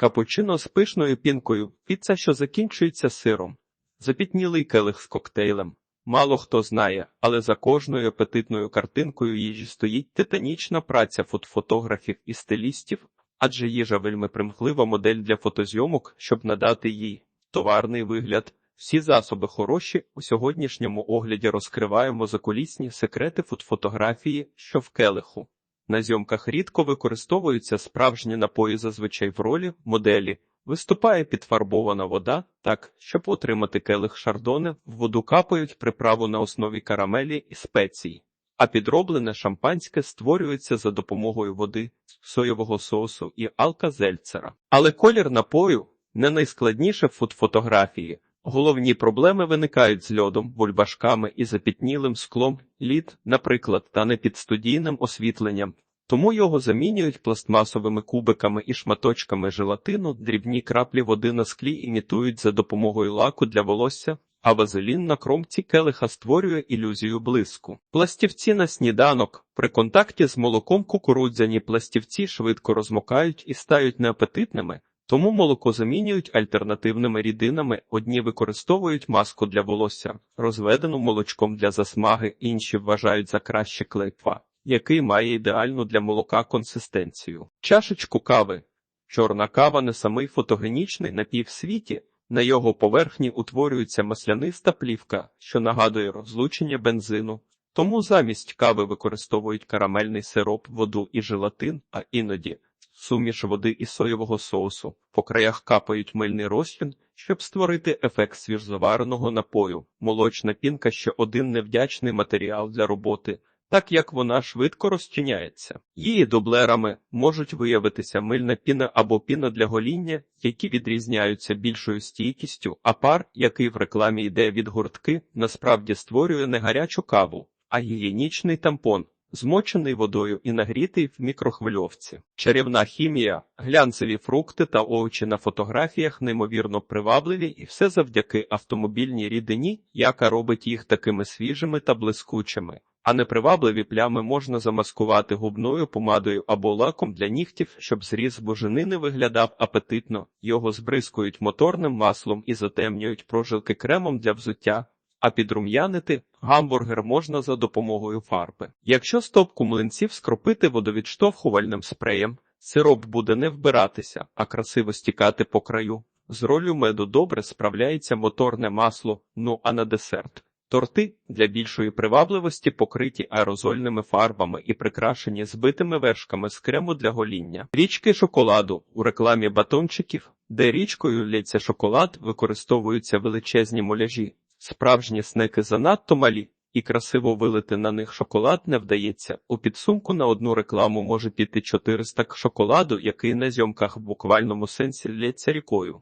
Капучино з пишною пінкою, піца, що закінчується сиром. Запітнілий келих з коктейлем. Мало хто знає, але за кожною апетитною картинкою їжі стоїть титанічна праця фотофотографів і стилістів, адже їжа вельми примхлива модель для фотозйомок, щоб надати їй товарний вигляд. Всі засоби хороші у сьогоднішньому огляді розкриваємо закулісні секрети фотофотографії, що в келиху. На зйомках рідко використовуються справжні напої зазвичай в ролі моделі. Виступає підфарбована вода, так, щоб отримати келих шардоне, в воду капають приправу на основі карамелі і спецій, а підроблене шампанське створюється за допомогою води, соєвого соусу і алказельцера. Але колір напою не найскладніше в фотофотографії. Головні проблеми виникають з льодом, бульбашками і запітнілим склом, лід, наприклад, та не під студійним освітленням. Тому його замінюють пластмасовими кубиками і шматочками желатину, дрібні краплі води на склі імітують за допомогою лаку для волосся, а вазелін на кромці келиха створює ілюзію блиску. Пластівці на сніданок. При контакті з молоком кукурудзяні пластівці швидко розмокають і стають неапетитними, тому молоко замінюють альтернативними рідинами. Одні використовують маску для волосся, розведену молочком для засмаги, інші вважають за краще клейпа який має ідеальну для молока консистенцію. Чашечку кави. Чорна кава не самий фотогенічний напій в світі. На його поверхні утворюється масляниста плівка, що нагадує розлучення бензину. Тому замість кави використовують карамельний сироп, воду і желатин, а іноді суміш води і соєвого соусу. По краях капають мильний розчин, щоб створити ефект свіжзавареного напою. Молочна пінка ще один невдячний матеріал для роботи так як вона швидко розчиняється. Її дублерами можуть виявитися мильна піна або піна для гоління, які відрізняються більшою стійкістю, а пар, який в рекламі йде від гуртки, насправді створює не гарячу каву, а гігієнічний тампон. Змочений водою і нагрітий в мікрохвильовці. Чарівна хімія, глянцеві фрукти та овочі на фотографіях неймовірно привабливі, і все завдяки автомобільній рідині, яка робить їх такими свіжими та блискучими а непривабливі плями можна замаскувати губною помадою або лаком для нігтів, щоб зріз боженини виглядав апетитно, його збризкують моторним маслом і затемнюють прожилки кремом для взуття. А підрум'янити гамбургер можна за допомогою фарби. Якщо стопку млинців скропити водовідштовхувальним спреєм, сироп буде не вбиратися, а красиво стікати по краю. З ролью меду добре справляється моторне масло, ну а на десерт. Торти для більшої привабливості покриті аерозольними фарбами і прикрашені збитими вершками з крему для гоління. Річки шоколаду у рекламі батончиків, де річкою лється шоколад, використовуються величезні моляжі. Справжні снеки занадто малі, і красиво вилити на них шоколад не вдається. У підсумку на одну рекламу може піти 400 шоколаду, який на зйомках в буквальному сенсі лється рікою.